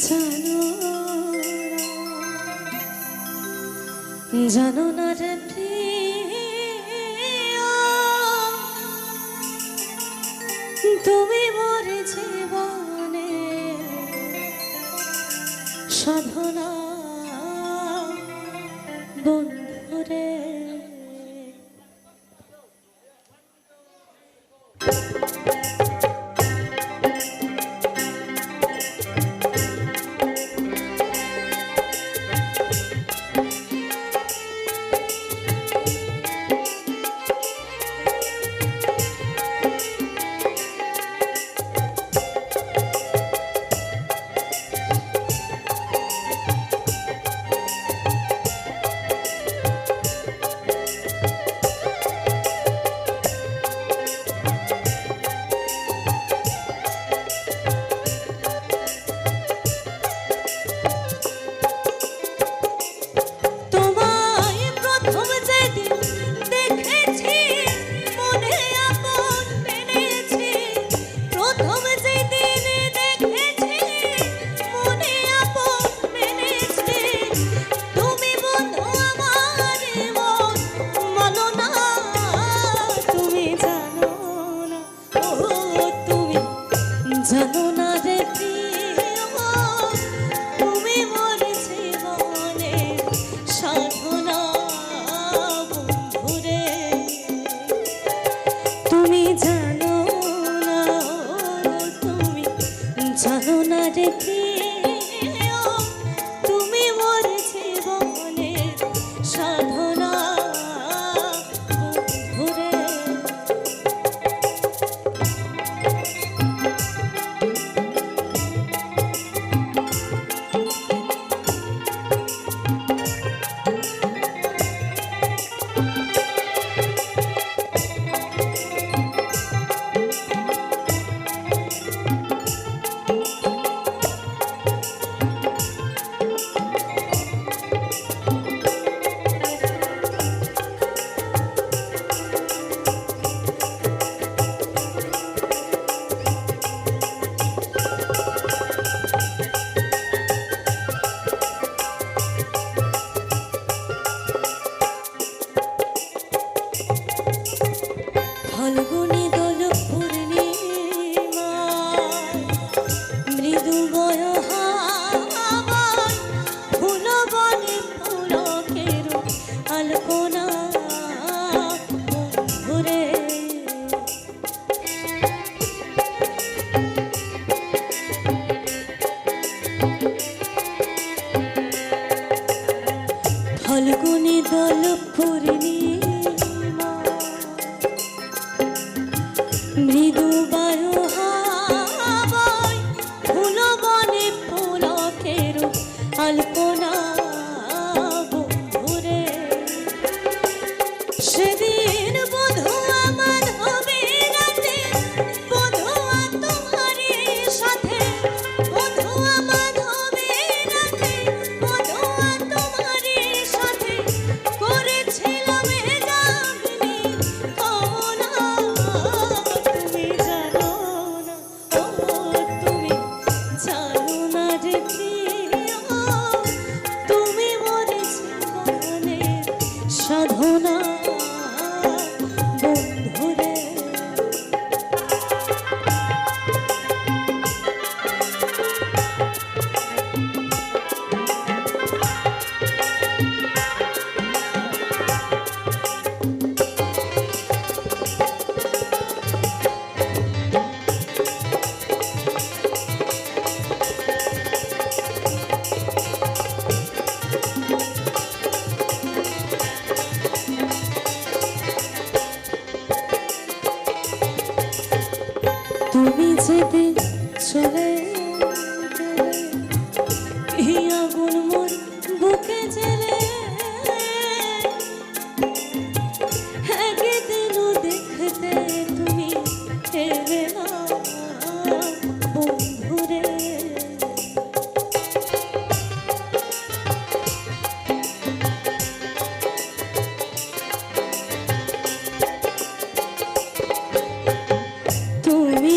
জানো জানো না রে তুমি মোর জীবনে সাধনা বন্ধু Готовы ফলগুনে দল পূর্ণি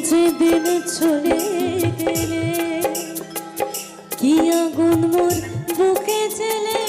যেদিন চলে গেলে কি আগুন মোর বুকে চলে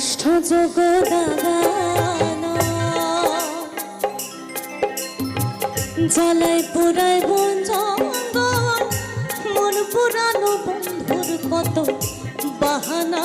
কষ্ট যোগ দাগানো জলাই পুরায় বন জঙ্গল মন পুরানো বন্ধুর কত বাহানা।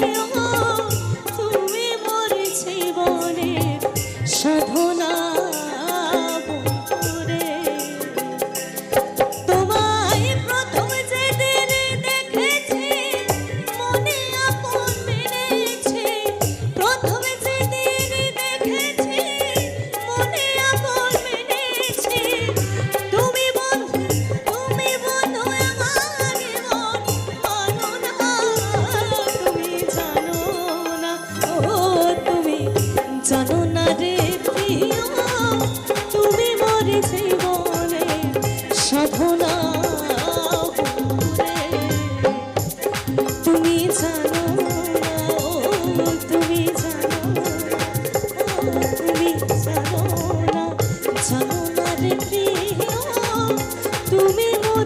you.